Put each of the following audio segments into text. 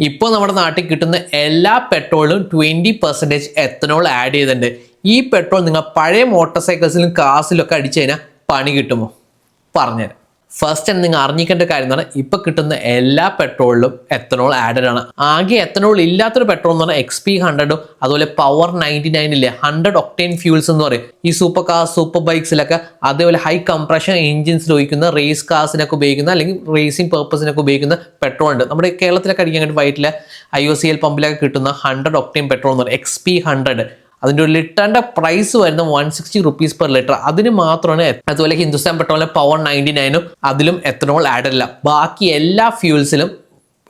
ഇപ്പോൾ നമ്മുടെ നാട്ടിൽ കിട്ടുന്ന എല്ലാ പെട്രോളിലും ട്വന്റി പെർസെന്റേജ് എത്തനോൾ ആഡ് ചെയ്തിട്ടുണ്ട്. ഈ പെട്രോൾ നിങ്ങൾ പഴയ മോട്ടോർ സൈക്കിൾസിലും കാസിലും ഒക്കെ അടിച്ചു കഴിഞ്ഞാൽ പണി കിട്ടുമോ? പറഞ്ഞുതരാം. ഫസ്റ്റ് നിങ്ങൾ അറിഞ്ഞിക്കേണ്ട കാര്യം എന്ന് പറഞ്ഞാൽ ഇപ്പൊ കിട്ടുന്ന എല്ലാ പെട്രോളിലും എത്തനോൾ ആഡഡ് ആണ്. ആകെ എത്തനോൾ ഇല്ലാത്തൊരു പെട്രോൾ എന്ന് പറഞ്ഞാൽ എക്സ് പി ഹൺഡ്രഡും അതുപോലെ പവർ നയന്റി നയനില്ലേ ഹൺഡ്രഡ് ഒക്ടൈൻ ഫ്യൂൾസ് എന്ന് പറയും. ഈ സൂപ്പർ കാർ സൂപ്പർ ബൈക്സിലൊക്കെ അതേപോലെ ഹൈ കംപ്രഷൻ എഞ്ചിൻസിൽ ഉപയോഗിക്കുന്ന റേസ് കാർസിനൊക്കെ ഉപയോഗിക്കുന്ന അല്ലെങ്കിൽ റേസിംഗ് പെർപ്പസിനൊക്കെ ഉപയോഗിക്കുന്ന പെട്രോൾ ഉണ്ട്. നമ്മുടെ കേരളത്തിലൊക്കെ അടിക്കാൻ വൈറ്റിലെ ഐ ഒ സി എൽ പമ്പിലൊക്കെ കിട്ടുന്ന ഹൺഡ്രഡ് ഒക്ടൈൻ പെട്രോൾ എന്ന് പറയും. എക്സ് പി ഹൺഡ്രഡ് അതിന്റെ ഒരു ലിറ്ററിന്റെ പ്രൈസ് വരുന്ന one sixty rupees per litre അതിന് മാത്രമാണ് അതുപോലെ ഹിന്ദുസ്ഥാൻ പെട്രോളിലെ പവർ നയന്റി നയനും അതിലും എത്തനോൾ ആഡ് അല്ല. ബാക്കി എല്ലാ ഫ്യൂൾസിലും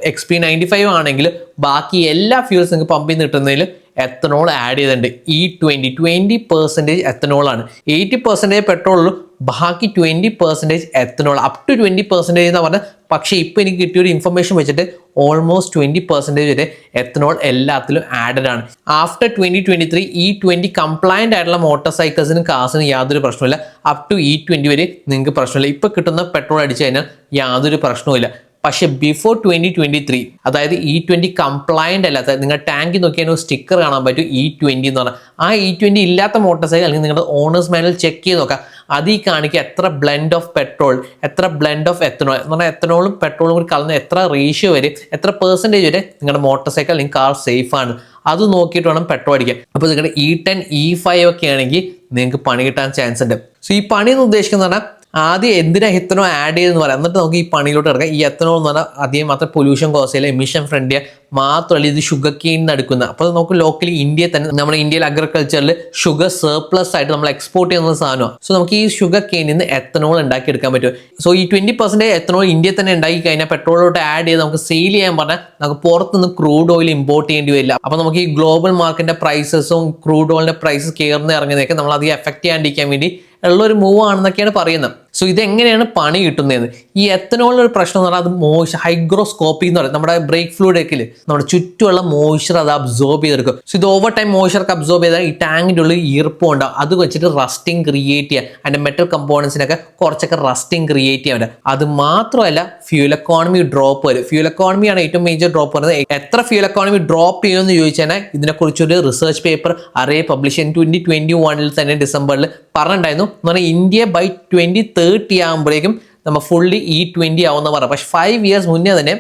എക്സ് പി നയന്റി ഫൈവ് ആണെങ്കിൽ ബാക്കി എല്ലാ ഫ്യൂൾസ് നിങ്ങൾക്ക് പമ്പിൽ നിന്ന് കിട്ടുന്നതിൽ എത്തനോൾ ആഡ് ചെയ്തിട്ടുണ്ട്. ഈ ട്വന്റി ട്വന്റി പെർസെന്റേജ് എത്തനോളാണ് എയ്റ്റി പെർസെന്റേജ് പെട്രോളും ബാക്കി twenty percentage ethanol up to twenty percentage എന്ന് പറഞ്ഞാൽ പക്ഷേ ഇപ്പോൾ എനിക്ക് കിട്ടിയൊരു ഇൻഫർമേഷൻ വെച്ചിട്ട് ഓൾമോസ്റ്റ് ട്വന്റി പെർസെന്റേജ് വരെ എത്തനോൾ എല്ലാത്തിലും ആഡഡ് ആണ്. After twenty twenty three E twenty compliant ആയിട്ടുള്ള മോട്ടോർ സൈക്കിൾസിനും കാസിനും യാതൊരു പ്രശ്നമില്ല അപ് ടു ഇ ട്വന്റി വരെ നിങ്ങൾക്ക് പ്രശ്നമില്ല. ഇപ്പോൾ കിട്ടുന്ന പെട്രോൾ അടിച്ചു കഴിഞ്ഞാൽ യാതൊരു പ്രശ്നവുമില്ല. പക്ഷേ ബിഫോർ ട്വന്റി ട്വന്റി ത്രീ അതായത് ഇ ട്വന്റി കംപ്ലയന്റ് അല്ലാത്ത നിങ്ങൾ ടാങ്കിൽ നോക്കിയാൽ ഒരു സ്റ്റിക്കർ കാണാൻ പറ്റും ഇ ട്വന്റി എന്ന് പറഞ്ഞാൽ. ആ ഇ ട്വന്റി ഇല്ലാത്ത മോട്ടോർ സൈക്കിൾ അല്ലെങ്കിൽ നിങ്ങളുടെ ഓണേഴ്സ് മാനുവൽ ചെക്ക് ചെയ്ത് നോക്കാം അതിൽ കാണിക്കുക എത്ര ബ്ലെൻഡ് ഓഫ് പെട്രോൾ എത്ര ബ്ലെൻഡ് ഓഫ് എത്തനോൾ എന്ന് പറഞ്ഞാൽ എത്തനോളും പെട്രോളും കൂടി കലർന്ന് എത്ര റേഷ്യോ വരെ എത്ര പെർസെന്റേജ് വരെ നിങ്ങളുടെ മോട്ടോർ സൈക്കിൾ അല്ലെങ്കിൽ കാർ സേഫ് ആണ്. അത് നോക്കിയിട്ട് വേണം പെട്രോൾ അടിക്കാൻ. അപ്പോൾ നിങ്ങളുടെ ഇ ടെൻ ഇ ഫൈവ് ഒക്കെ ആണെങ്കിൽ നിങ്ങൾക്ക് പണി കിട്ടാൻ ചാൻസ് ഉണ്ട്. സോ ഈ പണി എന്ന് ഉദ്ദേശിക്കുന്നത് പറഞ്ഞാൽ ആദ്യം എന്തിനാ എത്തനോ ആഡ് ചെയ്തെന്ന് പറയാം. എന്നിട്ട് നമുക്ക് ഈ പണിയിലോട്ട് ഇറങ്ങാം. ഈ എത്തനോ എന്ന് പറഞ്ഞാൽ അധികം മാത്രം പൊല്യൂഷൻ കോസ് ചെയ്യില്ല എമിഷൻ ഫ്രണ്ട്ലിയ മാത്രമല്ല ഇത് ഷുഗർ കെയിൻ നടക്കുന്ന അപ്പോൾ നമുക്ക് ലോക്കലി ഇന്ത്യയിൽ തന്നെ നമ്മുടെ ഇന്ത്യയിൽ അഗ്രികൾച്ചറിൽ ഷുഗർ സർപ്ലസ് ആയിട്ട് നമ്മൾ എക്സ്പോർട്ട് ചെയ്യുന്ന സാധനമാണ് സോ നമുക്ക് ഈ ഷുഗർ കെയിനിൽ നിന്ന് എത്തനോൾ ഉണ്ടാക്കി എടുക്കാൻ പറ്റും. സോ ഈ ട്വന്റി പെർസെന്റേജ് എത്തനോൾ ഇന്ത്യയിൽ തന്നെ ഉണ്ടാക്കി കഴിഞ്ഞാൽ പെട്രോളിലോട്ട് ആഡ് ചെയ്ത് നമുക്ക് സെയിൽ ചെയ്യാൻ പറഞ്ഞാൽ നമുക്ക് പുറത്തുനിന്ന് ക്രൂഡ് ഓയിൽ ഇമ്പോർട്ട് ചെയ്യേണ്ടി വരില്ല. അപ്പോൾ നമുക്ക് ഈ ഗ്ലോബൽ മാർക്കറ്റിന്റെ പ്രൈസസും ക്രൂഡ് ഓയിലിന്റെ പ്രൈസസ് കയറുന്ന ഇറങ്ങുന്നതൊക്കെ നമ്മൾ അധികം എഫക്ട് ചെയ്യാണ്ടിരിക്കാൻ വേണ്ടി ഉള്ള ഒരു മൂവ് ആണെന്നൊക്കെയാണ് പറയുന്നത്. സോ ഇതെങ്ങനെയാണ് പണി കിട്ടുന്നതെന്ന്? ഈ എത്തനോളിന്റെ ഒരു പ്രശ്നം എന്ന് പറഞ്ഞാൽ അത് മോയ്സ് ഹൈഗ്രോസ്കോപ്പി എന്ന് പറയും. നമ്മുടെ ബ്രേക്ക് ഫ്ലൂയിഡേക്കിൽ നമ്മുടെ ചുറ്റുമുള്ള മോയ്സ്ചർ അത് അബ്സോർബ് ചെയ്തെടുക്കും. സോ ഇത് ഓവർ ടൈം മോയ്സ്ചർക്ക് അബ്സോർബ് ചെയ്താൽ ഈ ടാങ്കിന്റെ ഉള്ളിൽ ഈർപ്പം ഉണ്ടാവും. അത് വെച്ചിട്ട് റസ്റ്റിംഗ് ക്രിയേറ്റ് ചെയ്യുക അതിന്റെ മെറ്റൽ കമ്പോണൻസിനൊക്കെ കുറച്ചൊക്കെ റസ്റ്റിംഗ് ക്രിയേറ്റ് ചെയ്യാൻ പറ്റും. അത് മാത്രമല്ല ഫ്യൂൽ എക്കോണമി ഡ്രോപ്പ് വരും. ഫ്യൂൽ എക്കോണമിയാണ് ഏറ്റവും മേജർ ഡ്രോപ്പ് വരുന്നത്. എത്ര ഫ്യൂൽ എക്കോണമി ഡ്രോപ്പ് ചെയ്യുമെന്ന് ചോദിച്ചാൽ ഇതിനെക്കുറിച്ചൊരു research paper ARAI publish twenty twenty വണ്ണിൽ തന്നെ ഡിസംബറിൽ പറഞ്ഞിട്ടുണ്ടായിരുന്നു. എന്ന് പറഞ്ഞാൽ ഇന്ത്യ ബൈ ട്വന്റി തേർട്ടി ആകുമ്പോഴേക്കും നമ്മൾ ഫുള്ളി ഇ ട്വന്റി ആവുന്ന പറയാം പക്ഷെ ഫൈവ് ഇയേഴ്സ് മുന്നേ തന്നെ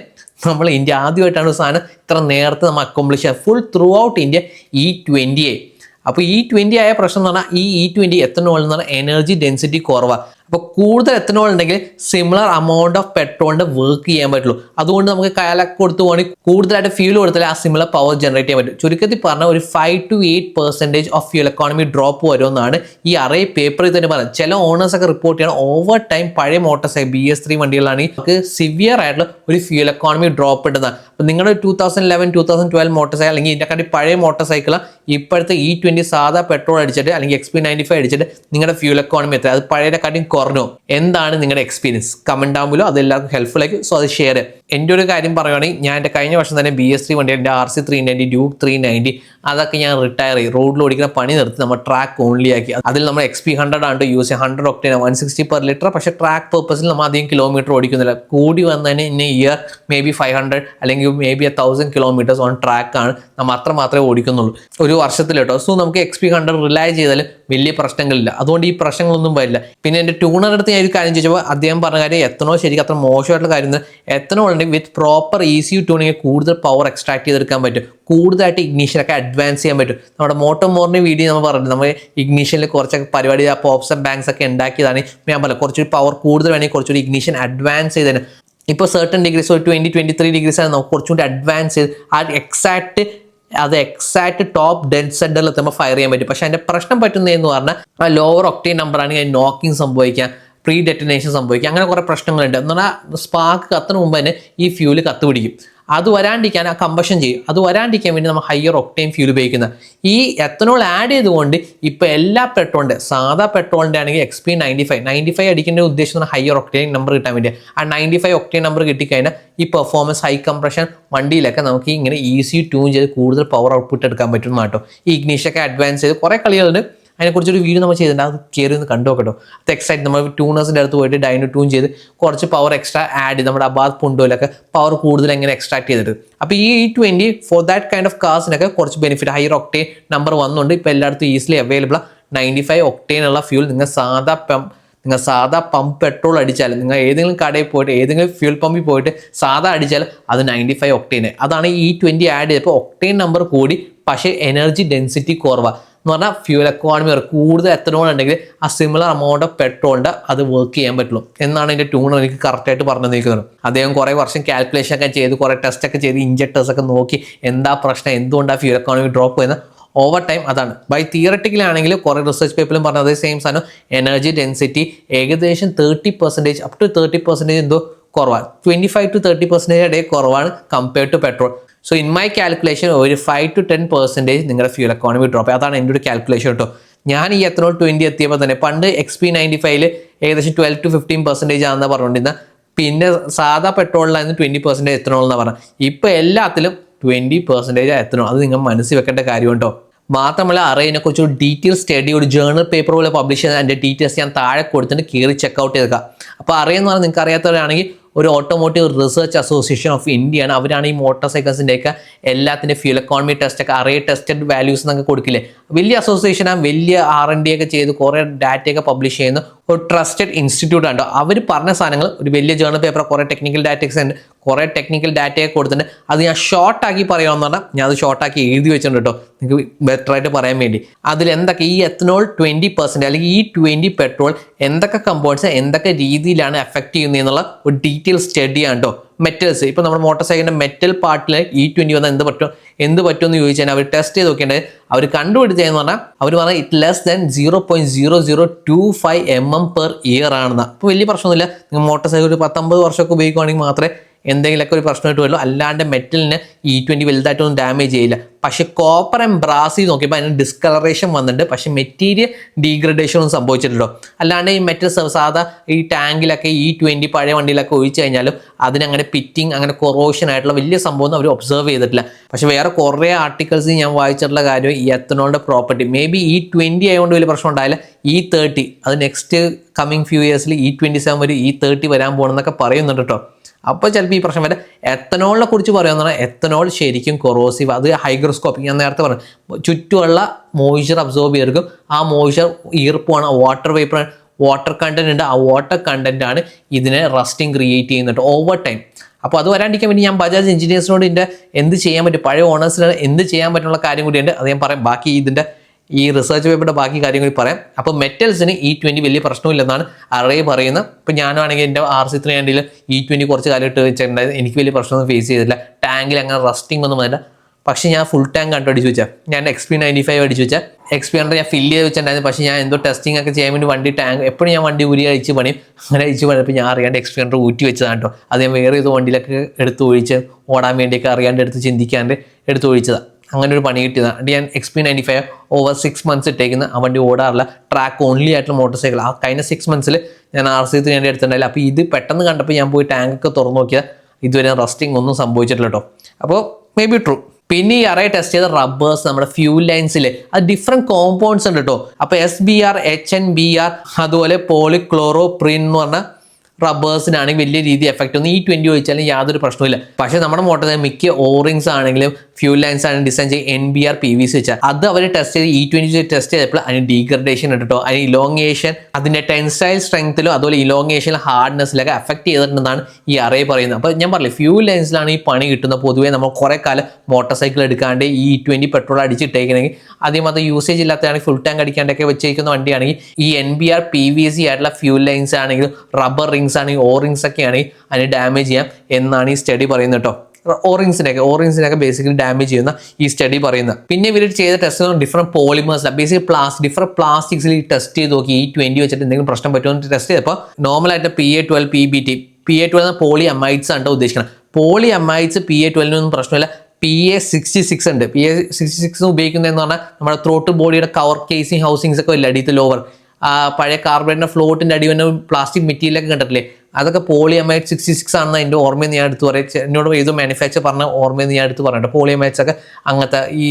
നമ്മൾ ഇന്ത്യ ആദ്യമായിട്ടാണ് ഒരു സാധനം ഇത്ര നേരത്തെ നമ്മൾ അക്കോംപ്ലിഷ് ചെയ്യുക full throughout India E twenty ആയി അപ്പോൾ ഈ ട്വന്റി ആയ പ്രശ്നം എന്ന് പറഞ്ഞാൽ ഈ ഇ ട്വന്റി എത്തനോൾ എന്ന് പറഞ്ഞാൽ എനർജി ഡെൻസിറ്റി കുറവാണ് അപ്പോൾ കൂടുതൽ എത്തനോൾ ഉണ്ടെങ്കിൽ സിമിലർ അമൗണ്ട് ഓഫ് പെട്രോളിന്റെ വർക്ക് ചെയ്യാൻ പറ്റുള്ളൂ. അതുകൊണ്ട് നമുക്ക് കയലൊക്കെ കൊടുത്തു പോകണമെങ്കിൽ കൂടുതലായിട്ട് ഫ്യൂൽ കൊടുത്താൽ ആ സിമിലർ പവർ ജനറേറ്റ് ചെയ്യാൻ പറ്റും. ചുരുക്കത്തിൽ പറഞ്ഞാൽ ഒരു five to eight percentage of fuel economy drop വരുമെന്നാണ് ഈ അറേ പേപ്പറിൽ തന്നെ പറയുന്നത് ചില ഓണേഴ്സ് ഒക്കെ റിപ്പോർട്ട് ചെയ്യണം ഓവർ ടൈം പഴയ motorcycle B S three വണ്ടികളാണെങ്കിൽ നമുക്ക് സിവിയർ ആയിട്ടുള്ള ഒരു ഫ്യൂൽ എക്കോണമി ഡ്രോപ്പ് ഉണ്ടെന്നാണ്. അപ്പോൾ നിങ്ങളുടെ two thousand eleven two thousand twelve motorcycle അല്ലെങ്കിൽ ഇതിനെക്കാട്ടി പഴയ മോട്ടോർ സൈക്കിൾ ഇപ്പോഴത്തെ ഇ ട്വന്റി സാധാ പെട്രോൾ അടിച്ചിട്ട് അല്ലെങ്കിൽ എക്സ് പി നയന്റി ഫൈവ് അടിച്ചിട്ട് നിങ്ങളുടെ ഫ്യൂൽ എക്കോണമി എത്ര അത് പഴയതിനെക്കാട്ടിയും കുറഞ്ഞു എന്താണ് നിങ്ങളുടെ എക്സ്പീരിയൻസ് കമന്റ് ആകുമ്പോൾ അത് എല്ലാവർക്കും ഹെൽപ്ഫുൾ ആയിരിക്കും. സോ അത് ഷെയർ എന്റെ ഒരു കാര്യം പറയുകയാണെങ്കിൽ ഞാൻ എന്റെ കഴിഞ്ഞ വർഷം തന്നെ ബി എസ് ത്രീ വണ്ടി എന്റെ R C three ninety Duke three ninety അതൊക്കെ ഞാൻ റിട്ടയർ ചെയ്യും റോഡിൽ ഓടിക്കുന്ന പണി നിർത്തി. നമ്മൾ ട്രാക്ക് ഓൺലി ആക്കി. അതിൽ നമ്മൾ എക്സ് പി ഹൺഡ്രഡ് ആണ് യൂസ് ചെയ്യുക. ഹൺഡ്രഡ് ഒക്ടേന വൺ സിക്സ്റ്റി പെർ ലിറ്റർ പക്ഷേ ട്രാക്ക് പർപ്പസിൽ നമ്മൾ അധികം കിലോമീറ്റർ ഓടിക്കുന്നില്ല. കൂടി വന്നതിന് ഇന്ന year maybe five hundred അല്ലെങ്കിൽ maybe a thousand kilometres on track ആണ്. നമ്മൾ അത്ര മാത്രമേ ഓടിക്കുന്നുള്ളൂ. ഒരു വർഷത്തിൽ കേട്ടോ. സോ നമുക്ക് എക്സ് പി ഹൺഡ്രഡ് റിലൈ ചെയ്താലും വലിയ പ്രശ്നങ്ങളില്ല. അതുകൊണ്ട് ഈ പ്രശ്നങ്ങളൊന്നും വരില്ല. പിന്നെ എന്റെ ട്യൂണർ അടുത്ത് ഞാൻ ഒരു കാര്യം ചോദിച്ചപ്പോൾ അദ്ദേഹം പറഞ്ഞ കാര്യം എത്തനോ ശരിക്കും അത്ര മോശമായിട്ടുള്ള കാര്യം എത്തനോ ഉണ്ടെങ്കിൽ വിത്ത് പ്രോപ്പർ ഈസി ട്യൂണിങ് കൂടുതൽ പവർ എക്സ്ട്രാക്ട് ചെയ്തെടുക്കാൻ പറ്റും. കൂടുതലായിട്ട് ഇഗ്നീഷനൊക്കെ അഡ്വാൻസ് ചെയ്യാൻ പറ്റും. നമ്മുടെ മോട്ടോ മോറിന് വീഡിയോ നമ്മൾ പറഞ്ഞു നമ്മൾ ഇഗ്നീഷനിൽ കുറച്ചൊക്കെ പരിപാടി ആ പോപ്സ് ബാങ്ക്സ് ഒക്കെ ഉണ്ടാക്കിയതാണ്. ഞാൻ പറയാം കുറച്ചൊരു പവർ കൂടുതൽ വേണമെങ്കിൽ കുറച്ചൊരു ഇഗ്നീഷൻ അഡ്വാൻസ് ചെയ്തതിന് ഇപ്പോൾ സെർട്ടൺ ഡിഗ്രീസ് ഒരു ട്വന്റി ട്വന്റി ത്രീ ഡിഗ്രീസ് ആണ് നമുക്ക് കുറച്ചുകൂടി അഡ്വാൻസ് ചെയ്ത് ആ എക്സാക്ട് അത് എക്സാക്ട് ടോപ്പ് ഡെഡ് സെന്ററിൽ എത്തുമ്പോൾ ഫയർ ചെയ്യാൻ പറ്റും. പക്ഷേ അതിന്റെ പ്രശ്നം പറ്റുന്നതെന്ന് പറഞ്ഞാൽ ആ ലോവർ ഒക്ടേ നമ്പർ ആണെങ്കിൽ നോക്കിങ് സംഭവിക്കാം പ്രീ ഡെറ്റിനേഷൻ സംഭവിക്കുക അങ്ങനെ കുറേ പ്രശ്നങ്ങളുണ്ട്. എന്ന് പറഞ്ഞാൽ സ്പാർക്ക് കത്തിന് മുമ്പ് തന്നെ ഈ ഫ്യൂൽ കത്തുപിടിക്കും അത് വരാണ്ടിരിക്കാൻ ആ കമ്പഷൻ ചെയ്യും. അത് വരാണ്ടിരിക്കാൻ വേണ്ടി നമ്മൾ ഹയർ ഒക്ടൈൻ ഫ്യൂൽ ഉപയോഗിക്കുന്നത് ഈ എത്തനോൾ ആഡ് ചെയ്തുകൊണ്ട് ഇപ്പോൾ എല്ലാ പെട്രോളിന്റെ സാധാ പെട്രോളിന്റെ ആണെങ്കിൽ X P ninety five ninety five അടിക്കേണ്ട ഉദ്ദേശം ഹയർ ഒക്ടൈൻ നമ്പർ കിട്ടാൻ വേണ്ടി ആ നയന്റി ഫൈവ് ഒക്ടൈൻ നമ്പർ കിട്ടിക്കഴിഞ്ഞാൽ ഈ പെർഫോമൻസ് ഹൈ കംപ്രഷൻ വണ്ടിയിലൊക്കെ നമുക്ക് ഇങ്ങനെ ഈസി ട്യൂൺ ചെയ്ത് കൂടുതൽ പവർ ഔട്ട്പുട്ട് എടുക്കാൻ പറ്റും കേട്ടോ ഈ ഇഗ്നീഷൊക്കെ അഡ്വാൻസ് ചെയ്ത് കുറേ കളികളുണ്ട്. അതിനെക്കുറിച്ചൊരു വീഡിയോ നമ്മൾ ചെയ്തിട്ടുണ്ട്. അത് കയറി ഒന്ന് കണ്ടു നോക്കട്ടോ. അത് എക്സൈറ്റ് നമ്മൾ ട്യൂണേഴ്സിന്റെ അടുത്ത് പോയിട്ട് ഡൈനോ ട്യൂൺ ചെയ്ത് കുറച്ച് പവർ എക്സ്ട്രാ ആഡ് ചെയ്ത് നമ്മുടെ അബാദ് പുണ്ടോയിലൊക്കെ പവർ കൂടുതൽ എങ്ങനെ എക്സ്ട്രാക്ട് ചെയ്തിട്ട്. അപ്പോൾ ഈ twenty four that kind of കാർസിനൊക്കെ കുറച്ച് ബെനിഫിറ്റ് ഹയർ ഒക്ടേൻ നമ്പർ വന്നുണ്ട്. ഇപ്പോൾ എല്ലായിടത്തും ഈസിലി അവൈലബിൾ നയന്റി ഫൈവ് ഉള്ള ഫ്യൂൽ നിങ്ങൾ സാധാ നിങ്ങൾ സാധാ പമ്പ് പെട്രോൾ അടിച്ചാൽ നിങ്ങൾ ഏതെങ്കിലും കടയിൽ പോയിട്ട് ഏതെങ്കിലും ഫ്യൂൽ പമ്പിൽ പോയിട്ട് സാധാ അടിച്ചാൽ അത് നയന്റി ഫൈവ് ഒക്ടേന് അതാണ് ഈ ട്വന്റി ആഡ് ചെയ്തപ്പോൾ ഒക്ടേൻ നമ്പർ കൂടി പക്ഷേ എനർജി ഡെൻസിറ്റി കുറവാണ് എന്ന് പറഞ്ഞാൽ ഫ്യൂൽ എക്കോണമി കൂടുതൽ എത്തനോൾ ഉണ്ടെങ്കിൽ ആ സിമിലർ എമൗണ്ട് ഓഫ് പെട്രോളിന്റെ അത് വർക്ക് ചെയ്യാൻ പറ്റുള്ളൂ. എന്നാണ് എന്റെ ട്യൂണർ എനിക്ക് കറക്റ്റായിട്ട് പറഞ്ഞു തന്നിരിക്കുന്നത് അദ്ദേഹം കുറേ വർഷം കാൽക്കുലേഷൻ ഒക്കെ ചെയ്ത് കുറേ ടെസ്റ്റ് ഒക്കെ ചെയ്ത് ഇഞ്ചക്ടേഴ്സ് ഒക്കെ നോക്കി എന്താ പ്രശ്നം എന്തുകൊണ്ടാണ് ഫ്യൂൽ എക്കോണമി ഡ്രോപ്പ് ചെയ്യുന്നത് ഓവർ ടൈം അതാണ്. ബൈ തിയറട്ടിക്കലാണെങ്കിൽ കുറേ റിസർച്ച് പേപ്പറിലും പറഞ്ഞ അതേ സെയിം സാധനം. എനർജി ഡെൻസിറ്റി ഏകദേശം thirty percentage up to thirty percentage എന്തോ കുറവാണ്. Twenty five to thirty percentage ഇടയിൽ കുറവാണ് compared to petrol so in my calculation ഒരു ഫൈവ് ടു ടെൻ പെർസെന്റേജ് നിങ്ങളുടെ ഫ്യൂൽ എക്കോണമി ഡ്രോപ്പ് അതാണ് എന്റെ ഒരു കാൽക്കുലേഷൻ കേട്ടോ ഞാൻ ഈ എത്തനോൾ ട്വന്റി എത്തിയപ്പോൾ തന്നെ പണ്ട് എക്സ് പി നയന്റി ഫൈവിൽ ഏകദേശം ട്വൽവ് ടു ഫിഫ്റ്റീൻ പെർസെന്റേജ് ആണെന്ന് പറഞ്ഞുകൊണ്ടിരുന്ന പിന്നെ സാധാ പെട്രോളിലായിരുന്നു ട്വന്റി പെർസെന്റേജ് എത്തനോൾ എന്ന് പറഞ്ഞാൽ ഇപ്പോൾ എല്ലാത്തിലും ട്വന്റി പെർസെന്റേജ് എത്തനോൾ അത് നിങ്ങൾ മനസ്സിൽ വെക്കേണ്ട കാര്യം കേട്ടോ മാത്രമല്ല അറിയിനെ കുറിച്ച് ഒരു ഡീറ്റെയിൽ സ്റ്റഡി ഒരു ജേർണൽ പേപ്പർ പോലെ പബ്ലിഷ് ചെയ്ത് അതിന്റെ ഡീറ്റെയിൽസ് ഞാൻ താഴെ കൊടുത്തിട്ട് കയറി ചെക്കൗട്ട് ചെയ്തേക്കാം. അപ്പോൾ അറിയാമെന്ന് പറഞ്ഞാൽ നിങ്ങൾക്ക് അറിയാത്തവരാണെങ്കിൽ ഒരു ഓട്ടോമോട്ടീവ് റിസർച്ച് അസോസിയേഷൻ ഓഫ് ഇന്ത്യയാണ് അവരാണ് ഈ മോട്ടോർ സൈക്കിൾസിന്റെയൊക്കെ എല്ലാത്തിന്റെ ഫ്യൂൽ എക്കോണമി ടെസ്റ്റ് ഒക്കെ അറിയ ടെസ്റ്റഡ് വാല്യൂസ് എന്നൊക്കെ കൊടുക്കില്ലേ? വലിയ അസോസിയേഷനാണ് വലിയ ആർ എൻ ഡി ഒക്കെ ചെയ്ത് കുറേ ഡാറ്റയൊക്കെ പബ്ലിഷ് ചെയ്യുന്ന ഒരു ട്രസ്റ്റഡ് ഇൻസ്റ്റിറ്റ്യൂട്ട് ആണ് അവർ പറഞ്ഞ സാധനങ്ങൾ ഒരു വലിയ ജേർണൽ പേപ്പർ കുറേ ടെക്നിക്കൽ ഡാറ്റക്സ് ഉണ്ട് കുറേ ടെക്നിക്കൽ ഡാറ്റയൊക്കെ കൊടുത്തിട്ടുണ്ട്. അത് ഞാൻ ഷോർട്ടാക്കി പറയാമെന്ന് പറഞ്ഞാൽ ഞാൻ അത് ഷോർട്ടാക്കി എഴുതി വെച്ചിട്ടുണ്ട് കേട്ടോ നിങ്ങൾക്ക് ബെറ്റർ ആയിട്ട് പറയാൻ വേണ്ടി. അതിൽ എന്തൊക്കെ ഈ എത്തനോൾ ട്വന്റി പെർസെന്റ് അല്ലെങ്കിൽ ഈ ട്വന്റി പെട്രോൾ എന്തൊക്കെ കമ്പോണൻസ് എന്തൊക്കെ രീതിയിലാണ് എഫക്റ്റ് ചെയ്യുന്നത് എന്നുള്ള ഒരു ഡീറ്റെയിൽ സ്റ്റഡിയാണ് കേട്ടോ മെറ്റൽസ് ഇപ്പോൾ നമ്മുടെ മോട്ടോർ സൈക്കിളിന്റെ മെറ്റൽ പാർട്ടിൽ ഈ ട്വന്റി വന്നാൽ എന്ത് പറ്റും? എന്ത് പറ്റുമെന്ന് ചോദിച്ചാൽ അവർ ടെസ്റ്റ് ചെയ്ത് നോക്കേണ്ടത് അവർ കണ്ടുപിടിച്ചതെന്ന് പറഞ്ഞാൽ അവർ പറഞ്ഞാൽ it less than zero point zero zero two five M M per year ആണെന്ന്. അപ്പോൾ വലിയ പ്രശ്നമൊന്നുമില്ല. നിങ്ങൾ മോട്ടോർ സൈക്കിൾ ഒരു പത്തൊമ്പത് വർഷമൊക്കെ ഉപയോഗിക്കുകയാണെങ്കിൽ മാത്രമേ എന്തെങ്കിലുമൊക്കെ ഒരു പ്രശ്നം വരുള്ളൂ അല്ലാണ്ട് മെറ്റലിന് ഇ ട്വന്റി വലുതായിട്ടൊന്നും ഡാമേജ് ചെയ്യില്ല. പക്ഷേ കോപ്പർ ആൻഡ് ബ്രാസി നോക്കിയപ്പോൾ അതിന് ഡിസ്കളറേഷൻ വന്നിട്ടുണ്ട്. പക്ഷേ മെറ്റീരിയൽ ഡീഗ്രഡേഷൻ ഒന്നും സംഭവിച്ചിട്ടുണ്ടോ അല്ലാണ്ട് ഈ മെറ്റൽ സാധാ ഈ ടാങ്കിലൊക്കെ ഇ ട്വന്റി പഴയ വണ്ടിയിലൊക്കെ ഒഴിച്ചു കഴിഞ്ഞാലും അതിനങ്ങനെ പിറ്റിങ് അങ്ങനെ കൊറോഷൻ ആയിട്ടുള്ള വലിയ സംഭവം അവർ ഒബ്സർവ് ചെയ്തിട്ടില്ല. പക്ഷേ വേറെ കുറേ ആർട്ടിക്കിൾസ് ഞാൻ വായിച്ചിട്ടുള്ള കാര്യം ഈ എത്തനോളിന്റെ property maybe E twenty ആയതുകൊണ്ട് വലിയ പ്രശ്നം ഉണ്ടായില്ല. ഈ തേർട്ടി അത് നെക്സ്റ്റ് കമ്മിങ് ഫ്യൂ ഇയേഴ്സിൽ ഇ ട്വന്റി സെവൻ വരെ ഈ തേർട്ടി വരാൻ പോകണമെന്നൊക്കെ പറയുന്നുണ്ട് കേട്ടോ അപ്പോൾ ചിലപ്പോൾ ഈ പ്രശ്നം വരെ. എത്തനോളിനെ കുറിച്ച് പറയുകയെന്ന് പറഞ്ഞാൽ എത്തനോൾ ശരിക്കും കൊറോസീവ് അത് ഹൈഗ്രോസ്കോപ്പിക് ഞാൻ നേരത്തെ പറഞ്ഞു. ചുറ്റുമുള്ള മോയ്സ്ചർ അബ്സോർബ് ചെയ്തെടുക്കും. ആ മോയ്സ്ചർ ഈർപ്പമാണ്. വാട്ടർ വേപ്പർ വാട്ടർ കണ്ടന്റ് ഉണ്ട്. ആ വാട്ടർ കണ്ടന്റ് ആണ് ഇതിനെ റസ്റ്റിംഗ് ക്രിയേറ്റ് ചെയ്യുന്നുണ്ട് ഓവർ ടൈം അപ്പോൾ അത് വരാണ്ടിരിക്കാൻ വേണ്ടി ഞാൻ ബജാജ് എഞ്ചിനീയേഴ്സിനോട് ഇതിന്റെ എന്ത് ചെയ്യാൻ പറ്റും? പഴയ ഓണേഴ്സിന് എന്ത് ചെയ്യാൻ പറ്റുള്ള കാര്യം കൂടിയുണ്ട് അത് ഞാൻ പറയാം. ബാക്കി ഇതിന്റെ ഈ റിസർച്ച് പേപ്പറിന്റെ ബാക്കി കാര്യങ്ങൾ പറയാം. അപ്പോൾ മെറ്റൽസിന് ഇ ട്വന്റി വലിയ പ്രശ്നമില്ലെന്നാണ് അറേ പറയുന്നത്. ഇപ്പോൾ ഞാനാണെങ്കിൽ എന്റെ ആർ സി ത്രീ ആൻഡിൽ ഇ ട്വന്റി കുറച്ച് കാലം ഇട്ട് വെച്ചിട്ടുണ്ടായിരുന്നു. എനിക്ക് വലിയ പ്രശ്നമൊന്നും ഫേസ് ചെയ്തില്ല ടാങ്കിൽ അങ്ങനെ റസ്റ്റിംഗ് ഒന്നും വന്നില്ല. പക്ഷേ ഞാൻ ഫുൾ ടാങ്ക് കണ്ടു അടിച്ചു വെച്ചാൽ ഞാൻ എക്സ് പി നയന്റി ഫൈവ് അടിച്ചു വെച്ചാൽ എക്സ് പി ഹൺഡ്രഡ് ഞാൻ ഫില്ല് ചെയ്ത് വെച്ചിട്ടുണ്ടായിരുന്നു. പക്ഷേ ഞാൻ എന്തോ ടെസ്റ്റിംഗ് ഒക്കെ ചെയ്യാൻ വേണ്ടി വണ്ടി ടാങ്ക് എപ്പോഴും ഞാൻ വണ്ടി ഊരി അഴിച്ച് പണിയും. അങ്ങനെ അഴിച്ച് പണിയപ്പോൾ ഞാൻ അറിയാണ്ട് എക്സ് പി ഹൺഡ്രഡ് ഊറ്റി വെച്ചതാണ് കേട്ടോ. അത് ഞാൻ വേറെ ഏതോ വണ്ടിയിലൊക്കെ എടുത്ത് ഒഴിച്ച് ഓടാൻ വേണ്ടിയൊക്കെ അറിയാണ്ട് എടുത്ത് ചിന്തിക്കാണ്ട് എടുത്ത് ഒഴിച്ചതാണ് അങ്ങനെ ഒരു പണി കിട്ടിയതാണ് ഞാൻ X P ninety five over six months ഇട്ടേക്കുന്ന. ആ വണ്ടി ഓടാറില്ല. ട്രാക്ക് ഓൺലി ആയിട്ടുള്ള മോട്ടോർ സൈക്കിൾ ആ കഴിഞ്ഞ സിക്സ് മന്ത്സിൽ ഞാൻ ആർ സി ത്രീ ഹൺഡ്രഡ് എടുത്തിട്ടുണ്ടായില്ല. അപ്പോൾ ഇത് പെട്ടെന്ന് കണ്ടപ്പോൾ ഞാൻ പോയി ടാങ്കൊക്കെ തുറന്നു നോക്കിയാൽ ഇതുവരെ റസ്റ്റിംഗ് ഒന്നും സംഭവിച്ചിട്ടില്ല കേട്ടോ അപ്പോൾ മേ ബി ട്രൂ പിന്നെ ഈ അറേ ടെസ്റ്റ് ചെയ്ത റബ്ബേഴ്സ് നമ്മുടെ ഫ്യൂൽ ലൈൻസിൽ അത് ഡിഫറെന്റ് കോമ്പൗണ്ട്സ് ഉണ്ട് കേട്ടോ അപ്പോൾ S B R H N B R അതുപോലെ പോളിക്ലോറോ പ്രിൻ എന്ന് പറഞ്ഞ റബ്ബേഴ്സിനാണെങ്കിൽ വലിയ രീതി എഫക്റ്റ് ഒന്നും. ഈ ട്വന്റി ചോദിച്ചാലും യാതൊരു പ്രശ്നമില്ല പക്ഷേ നമ്മുടെ മോട്ടോർ മിക്ക ഓറിങ്സ് ആണെങ്കിലും ഫ്യൂൽ ലൈൻസ് ആണ് ഡിസൈൻ ചെയ്ത് N B R P V C വെച്ചാൽ അത് അവർ ടെസ്റ്റ് ചെയ്ത് ഇ ട്വന്റി ടെസ്റ്റ് ചെയ്തപ്പോൾ അതിന് ഡീഗ്രഡേഷൻ ഇട്ടിട്ടോ അതിന് ഇലോങ്ങേഷൻ അതിന്റെ ടെൻസൈൽ സ്ട്രെങ്ത്തിലോ അതുപോലെ ഇലോങ്ങേഷൻ ഹാർഡ്നെസ്സിലൊക്കെ എഫക്ട് ചെയ്തിട്ടുണ്ടെന്നാണ് ഈ അറേ പറയുന്നത്. അപ്പോൾ ഞാൻ പറഞ്ഞു ഫ്യൂൽ ലൈൻസിലാണ് ഈ പണി കിട്ടുന്നത്. പൊതുവേ നമ്മൾ കുറേ കാലം മോട്ടോർ സൈക്കിൾ എടുക്കാണ്ട് ഈ ട്വന്റി പെട്രോൾ അടിച്ചിട്ടേക്കണമെങ്കിൽ ആദ്യം അത് യൂസേജ് ഇല്ലാത്തതാണെങ്കിൽ ഫുൾ ടാങ്ക് അടിക്കാണ്ടൊക്കെ വെച്ചിരിക്കുന്ന വണ്ടിയാണെങ്കിൽ ഈ N B R P V C ആയിട്ടുള്ള ഫ്യൂൽ ലൈൻസ് ആണെങ്കിലും റബ്ബർ റിങ്സ് ആണെങ്കിൽ ഓ ഒക്കെ ആണെങ്കിൽ അതിന് ഡാമേജ് ചെയ്യാം എന്നാണ് ഈ സ്റ്റഡി പറയുന്നത് കേട്ടോ ഓറിങ്സിനൊക്കെ ഓറിങ്സിനൊക്കെ ബേസിക്കലി ഡാമേജ് ചെയ്യുന്ന ഈ സ്റ്റഡി പറയുന്നത് പിന്നെ ഇവർ ചെയ്ത ടെസ്റ്റ് ഡിഫറെന്റ് പോളിമേഴ്സ് ബേസിക് പ്ലാസ് ഡിഫറെന്റ് പ്ലാസ്റ്റിക്സിൽ ടെസ്റ്റ് ചെയ്ത് നോക്കി. ഈ ട്വന്റി വെച്ചിട്ട് എന്തെങ്കിലും പ്രശ്നം പറ്റുമോ എന്ന് ടെസ്റ്റ് ചെയ്തപ്പോൾ നോർമലായിട്ട് P A twelve P B T P A twelve polyamides ആണ് ഉദ്ദേശിക്കുന്നത് പോളി അമൈറ്റ്സ് പി എ ട്വൽവിനൊന്നും പ്രശ്നമില്ല. പി എ സിക്സ്റ്റി സിക്സ് ഉണ്ട്. പി എ സിക്സ്റ്റി സിക്സ് ഉപയോഗിക്കുന്നതെന്ന് പറഞ്ഞാൽ നമ്മുടെ ത്രോട്ട് ബോഡിയുടെ കവർ കേസിങ് ഹൗസിങ്സ് ഒക്കെ ഇല്ല അടിയത്ത് ലോവർ പഴയ കാർബണിന്റെ ഫ്ലോട്ടിന്റെ അടി വന്ന പ്ലാസ്റ്റിക് മെറ്റീരിയലൊക്കെ കണ്ടിട്ടില്ലേ? അതൊക്കെ പോളിയമൈറ്റ് സിക്സ്റ്റി സിക്സ് ആണെന്ന് എന്റെ ഓർമ്മയെന്ന് ഞാൻ എടുത്ത് പറയും. എന്നോട് ഏതോ മാനുഫാക്ചർ പറഞ്ഞ ഓർമ്മയെന്ന് ഞാൻ എടുത്ത് പറഞ്ഞിട്ട് പോളിയമൈറ്റ്സ് ഒക്കെ അങ്ങനത്തെ ഈ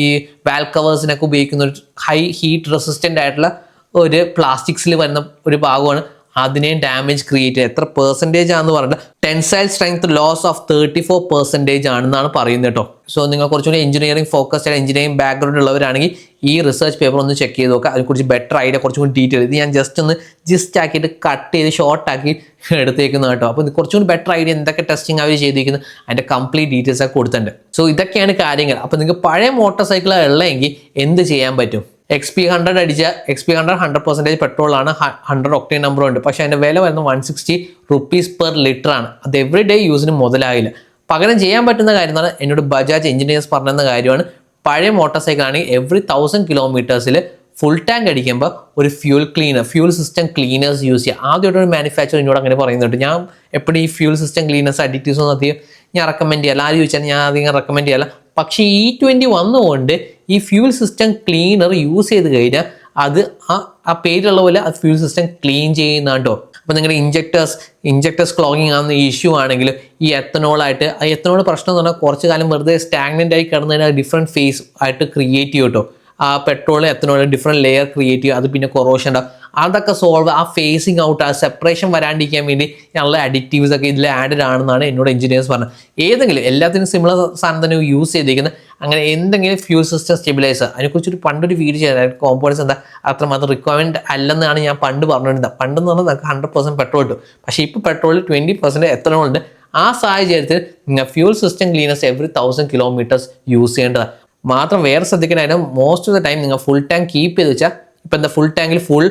വാൽ കവേഴ്സിനൊക്കെ ഉപയോഗിക്കുന്ന ഒരു ഹൈ ഹീറ്റ് റെസിസ്റ്റന്റ് ആയിട്ടുള്ള ഒരു പ്ലാസ്റ്റിക്സിൽ വരുന്ന ഒരു ഭാഗമാണ്. അതിനെയും ഡാമേജ് ക്രിയേറ്റ് എത്ര പെർസെന്റേജ് ആണെന്ന് പറഞ്ഞിട്ട് tensile strength loss of thirty four percentage ആണെന്നാണ് പറയുന്നത് കേട്ടോ. സോ നിങ്ങൾ കുറച്ചുകൂടി എഞ്ചിനീയറിംഗ് ഫോക്കസ്ഡ് എഞ്ചിനീയറിംഗ് ബാക്ക്ഗ്രൗണ്ട് ഉള്ളവരാണെങ്കിൽ ഈ റിസർച്ച് പേപ്പർ ഒന്ന് ചെക്ക് ചെയ്ത് നോക്കുക. അതിനെക്കുറിച്ച് ബെറ്റർ ഐഡിയ കുറച്ചും കൂടി ഡീറ്റെയിൽ ഇത് ഞാൻ ജസ്റ്റ് ഒന്ന് ജിസ്റ്റ് ആക്കിയിട്ട് കട്ട് ചെയ്ത് ഷോർട്ട് ആക്കി എടുത്തേക്കുന്ന കേട്ടോ. അപ്പോൾ കുറച്ചും ബെറ്റർ ഐഡിയ എന്തൊക്കെ ടെസ്റ്റിംഗ് അവർ ചെയ്തിരിക്കുന്നത് അതിന്റെ കംപ്ലീറ്റ് ഡീറ്റെയിൽസ് ഒക്കെ കൊടുത്തിട്ടുണ്ട്. സോ ഇതൊക്കെയാണ് കാര്യങ്ങൾ. അപ്പോൾ നിങ്ങൾക്ക് പഴയ മോട്ടോർ സൈക്കിൾ ഉള്ളതെങ്കിൽ എന്ത് ചെയ്യാൻ പറ്റും? എക്സ് പി ഹൺഡ്രഡ് അടിച്ച X P hundred hundred percentage പെട്രോളാണ് hundred octane നമ്പറും ഉണ്ട്. പക്ഷേ അതിന്റെ വില വരുന്നത് one sixty rupees per litre ആണ്. അത് എവറി ഡേ യൂസിന് മുതലാകില്ല പകരം ചെയ്യാൻ പറ്റുന്ന കാര്യം എന്നാണ് എന്നോട് ബജാജ് എഞ്ചിനീയേഴ്സ് പറഞ്ഞെന്ന കാര്യമാണ്. പഴയ മോട്ടോർ സൈക്കിൾ ആണെങ്കിൽ എവറി തൗസൻഡ് കിലോമീറ്റേഴ്സിൽ ഫുൾ ടാങ്ക് അടിക്കുമ്പോൾ ഒരു fuel cleaner fuel system cleaners use ചെയ്യുക. ആദ്യമായിട്ട് ഒരു മാനുഫാക്ചർ എന്നോട് അങ്ങനെ പറയുന്നുണ്ട്. ഞാൻ എപ്പോഴും ഈ ഫ്യൂൽ സിസ്റ്റം ക്ലീനേഴ്സ് അഡിറ്റീവ്സ് ഒന്നും അധികം ഞാൻ റെക്കമെൻഡ് ചെയ്യല്ല. ആരും ചോദിച്ചാൽ ഞാൻ അധികം റെക്കമെൻഡ് ചെയ്യല്ല. പക്ഷേ ഇ ട്വന്റി വന്നുകൊണ്ട് ഈ ഫ്യൂൽ സിസ്റ്റം ക്ലീനർ യൂസ് ചെയ്ത് കഴിഞ്ഞാൽ അത് ആ ആ പേരുള്ള പോലെ ആ ഫ്യൂൽ സിസ്റ്റം ക്ലീൻ ചെയ്യുന്നുണ്ടോ അപ്പോൾ നിങ്ങളുടെ ഇഞ്ചക്ടേഴ്സ് ഇഞ്ചക്ടേഴ്സ് ക്ലോഗിങ് ആകുന്ന ഇഷ്യൂ ആണെങ്കിൽ ഈ എത്തനോളായിട്ട് ആ എത്തനോൾ പ്രശ്നം എന്ന് പറഞ്ഞാൽ കുറച്ച് കാലം വെറുതെ സ്റ്റാഗ്നന്റ് ആയി കിടന്നതിന് ഡിഫറെന്റ് ഫേസ് ആയിട്ട് ക്രിയേറ്റ് ചെയ്യും കേട്ടോ ആ petrol ethanol different layer create ചെയ്യും. അത് പിന്നെ കൊറോഷൻ ഉണ്ടാവും. അതൊക്കെ സോൾവ് ആ ഫേസിങ് ഔട്ട് ആ സെപ്പറേഷൻ വരാണ്ടിരിക്കാൻ വേണ്ടി ഞങ്ങളുടെ അഡിക്റ്റീവ്സ് ഒക്കെ ഇതിൽ ആഡഡ് ആണെന്നാണ് എന്നോട് എഞ്ചിനീയേഴ്സ് പറഞ്ഞത്. ഏതെങ്കിലും എല്ലാത്തിനും സിമിലർ സാധനം തന്നെ യൂസ് ചെയ്തിരിക്കുന്നത് അങ്ങനെ എന്തെങ്കിലും ഫ്യൂൽ സിസ്റ്റം സ്റ്റെബിലൈസർ അതിനെക്കുറിച്ചൊരു പണ്ടൊരു വീഡിയോ ചെയ്താൽ കോമ്പോണൻസ് എന്താ? അത്രമാത്രം റിക്വയർമെന്റ് അല്ലെന്നാണ് ഞാൻ പണ്ട് പറഞ്ഞിരുന്നത്. പണ്ടെന്ന് പറഞ്ഞാൽ നമുക്ക് ഹൺഡ്രഡ് പെർസെന്റ് പെട്രോൾ കിട്ടും. പക്ഷേ ഇപ്പോൾ പെട്രോളിൽ ട്വന്റി പെർസെന്റ് എത്തനോൾ ഉണ്ട്. ആ സാഹചര്യത്തിൽ fuel system cleaners every thousand kilometres use ചെയ്യേണ്ടതാണ് മാത്രം വേറെ ശ്രദ്ധിക്കേണ്ട മോസ്റ്റ് ഓഫ് ദ ടൈം നിങ്ങൾ ഫുൾ ടാങ്ക് കീപ്പ് ചെയ്ത് വെച്ചാൽ ഇപ്പം എന്താ ഫുൾ ടാങ്കിൽ ഫുൾ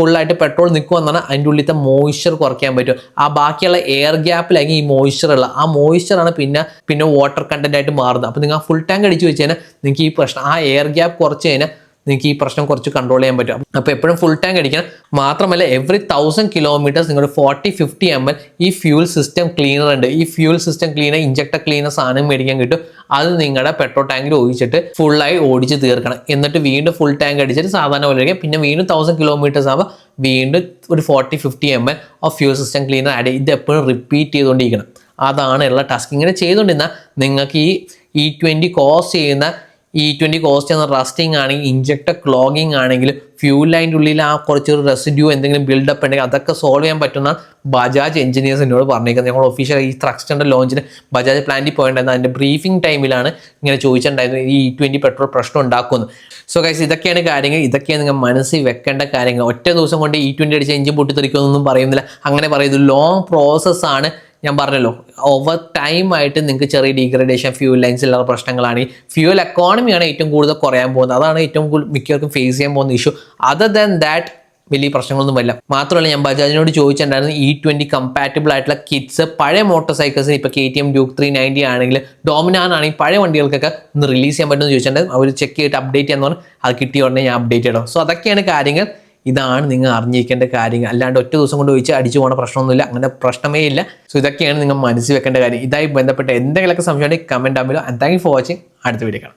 ഫുള്ളായിട്ട് പെട്രോൾ നിൽക്കുമെന്നാണ് അതിന്റെ ഉള്ളിലത്തെ മോയ്സ്ചർ കുറയ്ക്കാൻ പറ്റും ആ ബാക്കിയുള്ള എയർ ഗ്യാപ്പിലായിരിക്കും ഈ മോയ്സ്ചർ ഉള്ള ആ മോയ്സ്ചറാണ് പിന്നെ പിന്നെ വാട്ടർ കണ്ടന്റ് ആയിട്ട് മാറുന്നത്. അപ്പോൾ നിങ്ങൾ ആ ഫുൾ ടാങ്ക് അടിച്ച് വെച്ച് കഴിഞ്ഞാൽ നിങ്ങൾക്ക് ഈ പ്രശ്നം ആ എയർ ഗ്യാപ്പ് കുറച്ച് കഴിഞ്ഞാൽ നിങ്ങൾക്ക് ഈ പ്രശ്നം കുറച്ച് കൺട്രോൾ ചെയ്യാൻ പറ്റും. അപ്പോൾ എപ്പോഴും ഫുൾ ടാങ്ക് അടിക്കണം. മാത്രമല്ല എവറി തൗസൻഡ് കിലോമീറ്റേഴ്സ് നിങ്ങൾ ഫോർട്ടി ഫിഫ്റ്റി എം എൽ ഈ ഫ്യൂൽ സിസ്റ്റം ക്ലീനർ ഉണ്ട്. ഈ fuel system cleaner injector cleaner സാധനം മേടിക്കാൻ കിട്ടും. അത് നിങ്ങളുടെ പെട്രോൾ ടാങ്കിൽ ഒഴിച്ചിട്ട് ഫുള്ളായി ഓടിച്ച് തീർക്കണം. എന്നിട്ട് വീണ്ടും ഫുൾ ടാങ്ക് അടിച്ചിട്ട് സാധാരണ പോലെ അടിക്കുക പിന്നെ വീണ്ടും തൗസൻഡ് കിലോമീറ്റേഴ്സ് ആകുമ്പോൾ വീണ്ടും ഒരു forty fifty M L of fuel system cleaner add ഇത് എപ്പോഴും റിപ്പീറ്റ് ചെയ്തുകൊണ്ടിരിക്കണം അതാണ് ഉള്ള ടാസ്ക് ഇങ്ങനെ ചെയ്തുകൊണ്ടിരുന്നാൽ നിങ്ങൾക്ക് ഈ ഇ ട്വന്റി കോസ് ചെയ്യുന്ന ഇ ട്വന്റി കോസ്റ്റ് എന്ന റസ്റ്റിംഗ് ആണെങ്കിൽ ഇഞ്ചക്ടർ ക്ലോഗിങ് ആണെങ്കിൽ ഫ്യൂൽ ലൈന്റെ ഉള്ളിൽ ആ കുറച്ചൊരു റെസിഡ്യൂ എന്തെങ്കിലും ബിൽഡപ്പ് ഉണ്ടെങ്കിൽ അതൊക്കെ സോൾവ് ചെയ്യാൻ പറ്റുന്ന ബജാജ് എഞ്ചിനീയേഴ്സ് എന്നോട് പറഞ്ഞിരിക്കുന്നത്. ഞങ്ങൾ ഒഫീഷ്യൽ ഈ ത്രക്സ്റ്റന്റെ ലോഞ്ചിന് ബജാജ് പ്ലാന്റിൽ പോയിട്ടുണ്ടായിരുന്നു. അതിന്റെ ബ്രീഫിംഗ് ടൈമിലാണ് ഇങ്ങനെ ചോദിച്ചിട്ടുണ്ടായിരുന്നു ഈ ട്വന്റി പെട്രോൾ പ്രശ്നം ഉണ്ടാക്കുമെന്ന് സോ ഗൈസ് ഇതൊക്കെയാണ് കാര്യങ്ങൾ. ഇതൊക്കെയാണ് നിങ്ങൾ മനസ്സിൽ വെക്കേണ്ട കാര്യങ്ങൾ. ഒറ്റ ദിവസം കൊണ്ട് ഈ ട്വന്റി അടിച്ച് എഞ്ചിൻ പൊട്ടിത്തെറിക്കുമെന്നൊന്നും പറയുന്നില്ല. അങ്ങനെ പറയുന്നത് ലോങ് പ്രോസസ്സാണ് ഞാൻ പറഞ്ഞല്ലോ ഓവർ ടൈം ആയിട്ട് നിങ്ങൾക്ക് ചെറിയ ഡീഗ്രഡേഷൻ ഫ്യൂൽ ലൈൻസിലുള്ള പ്രശ്നങ്ങളാണ്. ഫ്യൂൽ എക്കോണമിയാണ് ഏറ്റവും കൂടുതൽ കുറയാൻ പോകുന്നത്. അതാണ് ഏറ്റവും കൂടുതൽ മിക്കവർക്കും ഫേസ് ചെയ്യാൻ പോകുന്ന ഇഷ്യൂ അതർ ദാൻ ദാറ്റ് വലിയ പ്രശ്നങ്ങളൊന്നും വരില്ല. മാത്രമല്ല ഞാൻ ബജാജിനോട് ചോദിച്ചിട്ടുണ്ടായിരുന്നു ഇ ട്വന്റി കമ്പാറ്റബിൾ ആയിട്ടുള്ള കിറ്റ്സ് പഴയ മോട്ടോർ സൈക്കിൾസിന് ഇപ്പോൾ K T M Duke three ninety ആണെങ്കിൽ ഡോമിനാൻ ആണെങ്കിൽ പഴയ വണ്ടികൾക്കൊക്കെ ഒന്ന് റിലീസ് ചെയ്യാൻ പറ്റുമെന്ന് ചോദിച്ചിട്ടുണ്ടായിരുന്നു. അവർ ചെക്ക് ചെയ്തിട്ട് അപ്ഡേറ്റ് ചെയ്യാന്ന് പറഞ്ഞാൽ അത് കിട്ടിയ ഉടനെ ഞാൻ അപ്ഡേറ്റ് ചെയ്യണം. സോ അതൊക്കെയാണ് കാര്യങ്ങൾ. ഇതാണ് നിങ്ങൾ അറിഞ്ഞിരിക്കേണ്ട കാര്യങ്ങൾ. അല്ലാണ്ട് ഒറ്റ ദിവസം കൊണ്ട് ഒഴിച്ച് അടിച്ചു പോകുന്ന പ്രശ്നമൊന്നുമില്ല. അങ്ങനെ പ്രശ്നമേ ഇല്ല. സോ ഇതൊക്കെയാണ് നിങ്ങൾ മനസ്സിൽ വെക്കേണ്ട കാര്യം. ഇതായി ബന്ധപ്പെട്ട എന്തെങ്കിലുമൊക്കെ സംശയം ഉണ്ടെങ്കിൽ കമന്റ് ആകുമ്പോൾ ആൻഡ് താങ്ക് ഫോർ വാച്ചിങ് അടുത്ത വീഡിയോ കാണാം.